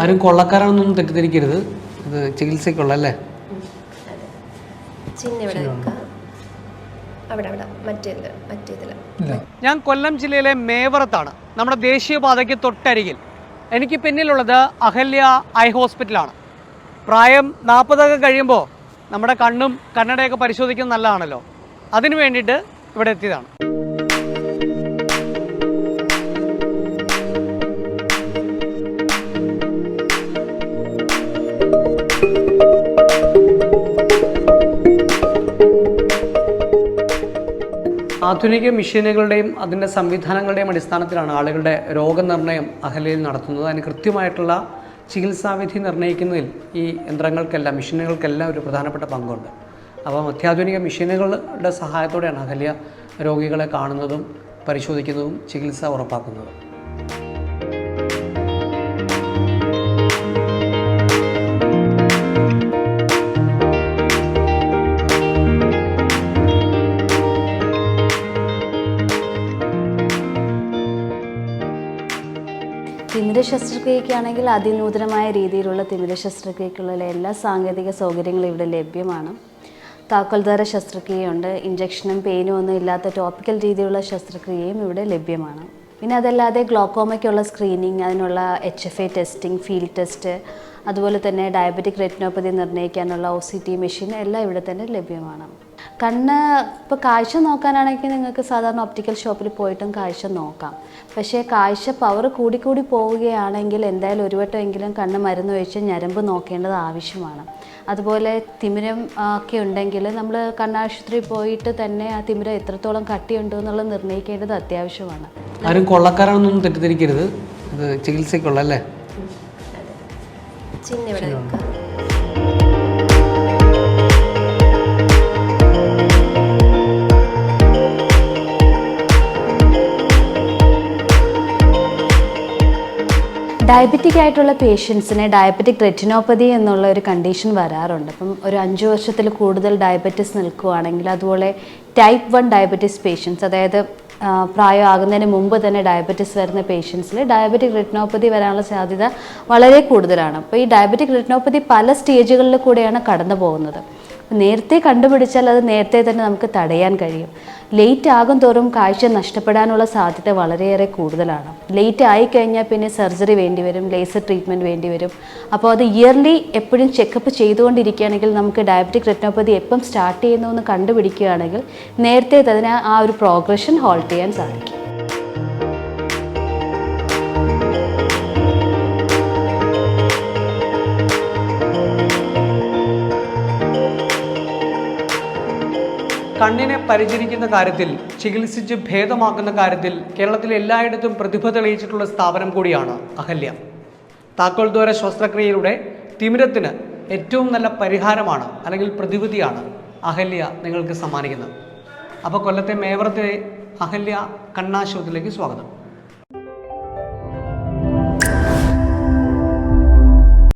ആരും കൊള്ളക്കാരാണെന്നൊന്നും തെറ്റിദ്ധരിക്കരുത്. അത് ചികിത്സയ്ക്കുള്ള അല്ലേ? ഞാൻ കൊല്ലം ജില്ലയിലെ മേവറത്താണ്. നമ്മുടെ ദേശീയപാതയ്ക്ക് തൊട്ടരികിൽ. എനിക്ക് പിന്നിലുള്ളത് അഹല്യ ഐ ഹോസ്പിറ്റലാണ്. പ്രായം നാൽപ്പതൊക്കെ കഴിയുമ്പോൾ നമ്മുടെ കണ്ണും കണ്ണടയൊക്കെ പരിശോധിക്കുന്നത് നല്ലതാണല്ലോ. അതിനു വേണ്ടിയിട്ട് ഇവിടെ എത്തിയതാണ്. ആധുനിക മെഷീനുകളുടെയും അതിന്റെ സംവിധാനങ്ങളുടെയും അടിസ്ഥാനത്തിലാണ് ആളുകളുടെ രോഗനിർണയം അഹലയിൽ നടത്തുന്നത്. അതിന് കൃത്യമായിട്ടുള്ള ചികിത്സാവിധി നിർണയിക്കുന്നതിൽ ഈ യന്ത്രങ്ങൾക്കെല്ലാം മെഷീനുകൾക്കെല്ലാം ഒരു പ്രധാനപ്പെട്ട പങ്കുണ്ട്. അപ്പം അത്യാധുനിക മെഷീനുകളുടെ സഹായത്തോടെയാണ് അഹല്യ രോഗികളെ കാണുന്നതും പരിശോധിക്കുന്നതും ചികിത്സ ഉറപ്പാക്കുന്നതും. തിമിര ശസ്ത്രക്രിയയ്ക്കാണെങ്കിൽ അതിനൂതനമായ രീതിയിലുള്ള തിമിര ശസ്ത്രക്രിയക്കുള്ള എല്ലാ സാങ്കേതിക സൗകര്യങ്ങളും ഇവിടെ ലഭ്യമാണ്. താക്കോൽദ്വാര ശസ്ത്രക്രിയയുണ്ട്. ഇഞ്ചക്ഷനും പെയിനും ഒന്നും ഇല്ലാത്ത ടോപ്പിക്കൽ രീതിയിലുള്ള ശസ്ത്രക്രിയയും ഇവിടെ ലഭ്യമാണ്. പിന്നെ അതല്ലാതെ ഗ്ലോക്കോമയ്ക്കുള്ള സ്ക്രീനിങ് അതിനുള്ള H F A testing field test അതുപോലെ തന്നെ ഡയബറ്റിക് റെറ്റിനോപ്പതി നിർണയിക്കാനുള്ള ഒ സി ടി മെഷീൻ എല്ലാം ഇവിടെ തന്നെ ലഭ്യമാണ്. കണ്ണ് ഇപ്പോൾ കാഴ്ച നോക്കാനാണെങ്കിൽ നിങ്ങൾക്ക് സാധാരണ ഒപ്റ്റിക്കൽ ഷോപ്പിൽ പോയിട്ടും കാഴ്ച നോക്കാം. പക്ഷേ കാഴ്ച പവർ കൂടിക്കൂടി പോവുകയാണെങ്കിൽ എന്തായാലും ഒരു വട്ടമെങ്കിലും കണ്ണ് മരുന്ന് ഒഴിച്ച് ഞരമ്പ് നോക്കേണ്ടത് ആവശ്യമാണ്. അതുപോലെ തിമിരം ഒക്കെ ഉണ്ടെങ്കിൽ നമ്മൾ കണ്ണാശുപത്രി പോയിട്ട് തന്നെ ആ തിമിരം എത്രത്തോളം കട്ടിയുണ്ടോ എന്നുള്ളത് നിർണയിക്കേണ്ടത് അത്യാവശ്യമാണ്. ആരും കൊള്ളക്കാരാണെന്നൊന്നും തെറ്റിദ്ധരിക്കരുത്. ഇത് ചികിത്സയ്ക്കുള്ള അല്ലേ? ചിഹ്നം ഡയബറ്റിക് ആയിട്ടുള്ള പേഷ്യൻസിന് ഡയബറ്റിക് റെറ്റിനോപ്പതി എന്നുള്ള ഒരു കണ്ടീഷൻ വരാറുണ്ട്. അപ്പം ഒരു അഞ്ച് വർഷത്തിൽ കൂടുതൽ ഡയബറ്റിസ് നിൽക്കുകയാണെങ്കിൽ അതുപോലെ ടൈപ്പ് വൺ ഡയബറ്റിസ് പേഷ്യൻസ് അതായത് പ്രായമാകുന്നതിന് മുമ്പ് തന്നെ ഡയബറ്റിസ് വരുന്ന പേഷ്യൻസിൽ ഡയബറ്റിക് റെറ്റിനോപ്പതി വരാനുള്ള സാധ്യത വളരെ കൂടുതലാണ്. അപ്പോൾ ഈ ഡയബറ്റിക് റെറ്റിനോപ്പതി പല സ്റ്റേജുകളിൽ കൂടെയാണ് കടന്നു പോകുന്നത് നേരത്തെ കണ്ടുപിടിച്ചാൽ അത് നേരത്തെ തന്നെ നമുക്ക് തടയാൻ കഴിയും. ലേറ്റ് ആകും തോറും കാഴ്ച നഷ്ടപ്പെടാനുള്ള സാധ്യത വളരെയേറെ കൂടുതലാണ്. ലേറ്റ് ആയിക്കഴിഞ്ഞാൽ പിന്നെ സർജറി വേണ്ടി വരും ലേസർ ട്രീറ്റ്മെന്റ് വേണ്ടി വരും. അപ്പോൾ അത് ഇയർലി എപ്പോഴും ചെക്കപ്പ് ചെയ്തുകൊണ്ടിരിക്കുകയാണെങ്കിൽ നമുക്ക് ഡയബറ്റിക് റെറ്റിനോപ്പതി എപ്പം സ്റ്റാർട്ട് ചെയ്യുന്നു എന്ന് കണ്ടുപിടിക്കുകയാണെങ്കിൽ നേരത്തെ തന്നെ ആ ഒരു പ്രോഗ്രഷൻ ഹോൾട്ട് ചെയ്യാൻ സാധിക്കും. കണ്ണിനെ പരിചരിക്കുന്ന കാര്യത്തിൽ ചികിത്സിച്ച് ഭേദമാക്കുന്ന കാര്യത്തിൽ കേരളത്തിൽ എല്ലായിടത്തും പ്രതിഭ തെളിയിച്ചിട്ടുള്ള സ്ഥാപനം കൂടിയാണ് അഹല്യ. താക്കോൽ ശസ്ത്രക്രിയയുടെ തിമിരത്തിന് ഏറ്റവും നല്ല പരിഹാരമാണ് അല്ലെങ്കിൽ പ്രതിവിധിയാണ് അഹല്യ നിങ്ങൾക്ക് സമ്മാനിക്കുന്നത്. അപ്പോൾ കൊല്ലത്തെ മേവറത്തെ അഹല്യ കണ്ണാശുപത്രിയിലേക്ക് സ്വാഗതം.